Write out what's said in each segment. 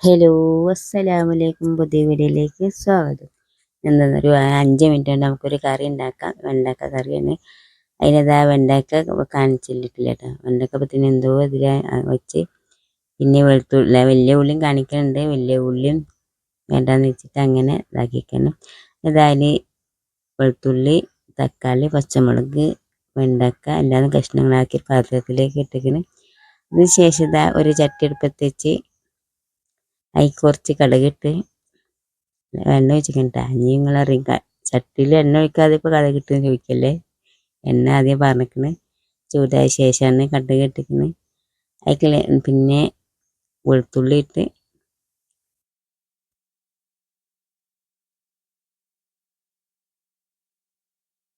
Hello അസ്സലാമലൈക്കും പുതിയ വീഡിയോയിലേക്ക് സ്വാഗതം. എന്താണെന്നൊരു അഞ്ച് മിനിറ്റ് കൊണ്ട് നമുക്കൊരു കറി ഉണ്ടാക്കാം. വെണ്ടക്ക കറിയാണ്. അതിനതാ വെണ്ടക്ക കാണിച്ചിട്ടില്ല കേട്ടോ. വെണ്ടക്ക പത്തിന് എന്തോ ഇതിൽ വെച്ച് പിന്നെ വെളുത്തുള്ള വലിയ ഉള്ളിയും കാണിക്കുന്നുണ്ട് വലിയ ഉള്ളിയും വേണ്ടാന്ന് വെച്ചിട്ട് അങ്ങനെ ഇതാക്കിക്കണം അതായത് വെളുത്തുള്ളി തക്കാളി പച്ചമുളക് വെണ്ടക്ക എല്ലാം കഷ്ണങ്ങളാക്കി പാത്രത്തിലേക്ക് ഇട്ടിക്കണം. അതിന് ശേഷം ഇതാ ഒരു ചട്ടി അടുപ്പത്ത് വെച്ച് അതിൽ കുറച്ച് കടുകിട്ട് എണ്ണ ഒഴിച്ചിട്ടുണ്ട് ഇനി നിങ്ങൾ അറിയും ചട്ടിയിൽ എണ്ണ ഒഴിക്കാതെ ഇപ്പോൾ കടുകിട്ടെന്ന് ചോദിക്കല്ലേ? എണ്ണ ആദ്യം പറഞ്ഞിരിക്കണ് ചൂടായ ശേഷമാണ് കടുക് ഇട്ടിക്കണ്. അതിൽ പിന്നെ വെളുത്തുള്ളി ഇട്ട്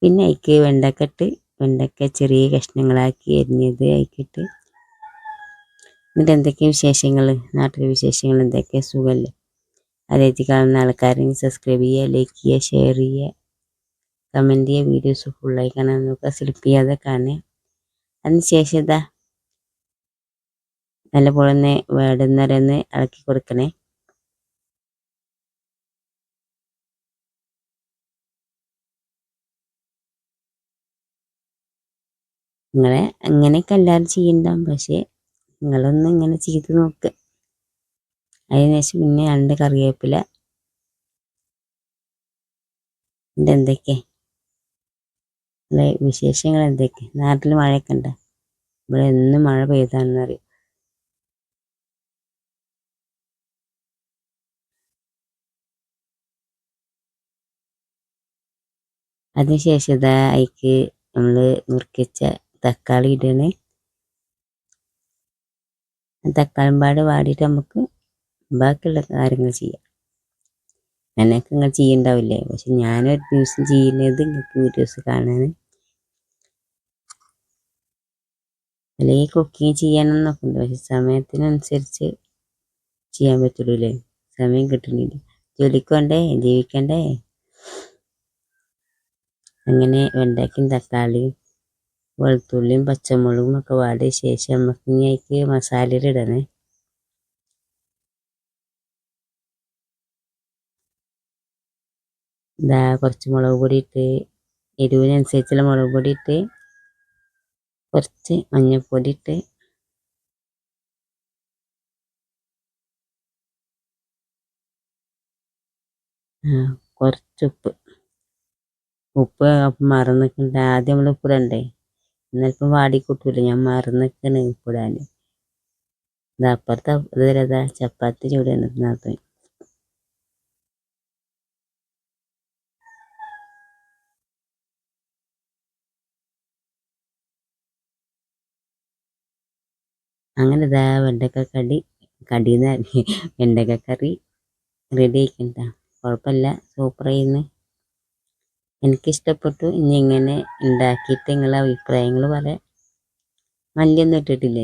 പിന്നെ അതിക്ക് വെണ്ടക്ക ഇട്ട് വെണ്ടക്ക ചെറിയ കഷ്ണങ്ങളാക്കി എരിഞ്ഞത് അതിക്കിട്ട് എന്നിട്ട് എന്തൊക്കെ വിശേഷങ്ങൾ നാട്ടിലെ വിശേഷങ്ങൾ എന്തൊക്കെ സുഖമല്ലേ അതേറ്റി കാണുന്ന ആൾക്കാരെ സബ്സ്ക്രൈബ് ചെയ്യുക ലൈക്ക് ചെയ്യുക ഷെയർ ചെയ്യുക. കമന്റ് ചെയ്യുക വീഡിയോസ് ഫുള്ളായി കാണാൻ നോക്കുക സ്ലിപ്പ് ചെയ്യാതെ കാണുക. അതിന് ശേഷം ഇതാ നല്ലപോലെ ഒന്ന് വേടുന്നവരെ ഒന്ന് ഇളക്കി കൊടുക്കണേ. നിങ്ങളെ അങ്ങനെയൊക്കെ എല്ലാവരും ചെയ്യണ്ടാവും പക്ഷേ നിങ്ങളൊന്ന് ഇങ്ങനെ ചെയ്ത് നോക്ക്. അതിനുശേഷം പിന്നെ രണ്ട് കറിവേപ്പില. ഇതിന്റെ എന്തൊക്കെ? വിശേഷങ്ങൾ എന്തൊക്കെ? നാട്ടിൽ മഴയൊക്കെ ഉണ്ടോ? ഇവിടെ എന്നും മഴ പെയ്താണെന്നറിയും? അതിനുശേഷം ഇതാ അതിക്ക് നമ്മൾ നുറുക്കിച്ച തക്കാളി ഇടണേ. തക്കാളിമ്പാട് വാടിയിട്ട് നമുക്ക് ബാക്കിയുള്ള കാര്യങ്ങൾ ചെയ്യാം. അങ്ങനെയൊക്കെ നിങ്ങൾ ചെയ്യണ്ടാവില്ലേ? പക്ഷെ ഞാനൊരു ദിവസം ചെയ്യുന്നത് നിങ്ങൾക്ക് വീഡിയോസ് കാണാൻ അല്ലെങ്കിൽ കുക്കിങ് ചെയ്യാനൊന്നൊക്കെ ഉണ്ട് പക്ഷെ സമയത്തിനനുസരിച്ച് ചെയ്യാൻ പറ്റുള്ളൂ സമയം കിട്ടുന്നില്ല. ജോലിക്ക് വേണ്ടേ ജീവിക്കണ്ടേ? അങ്ങനെ വെണ്ടയ്ക്കും തക്കാളിയും വെളുത്തുള്ളിയും പച്ചമുളകും ഒക്കെ വാടിയ ശേഷം നമുക്ക് ഇനി അതിലേക്ക് മസാലയിൽ ഇടണേ. ഇതാ കുറച്ച് മുളക് പൊടി ഇട്ട് എരിവിനനുസരിച്ചുള്ള മുളക് പൊടി ഇട്ട് കുറച്ച് മഞ്ഞൾപ്പൊടി ഇട്ട് കുറച്ച് ഉപ്പ്. മറന്നിട്ടുണ്ട് ആദ്യം നമ്മൾ ഉപ്പിടണ്ടേ വാടി കൂട്ടൂല ഞാൻ മറന്നിക്കണ് ഇത് അപ്പുറത്തെ ഇതുവരെ ചപ്പാത്തി ചൂടാണ് അങ്ങനെ ഇതാ വെണ്ടക്ക കടി കടിന്ന് വെണ്ടക്ക കറി റെഡി ആയിക്കണ്ട കുഴപ്പമില്ല സൂപ്പർ ചെയ്യുന്നു എനിക്കിഷ്ടപ്പെട്ടു. ഇനി ഇങ്ങനെ ഉണ്ടാക്കിയിട്ട് നിങ്ങളെ അഭിപ്രായങ്ങൾ പറയാം. മല്ലിയൊന്നും ഇട്ടിട്ടില്ല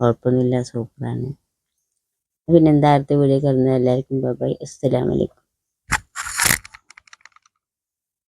കുഴപ്പമൊന്നുമില്ല. സൂപ്പറാണ്. പിന്നെ എന്താ അടുത്ത വീഡിയോ കിടന്നത് എല്ലാവർക്കും ബൈ അസ്സലാമലൈക്കും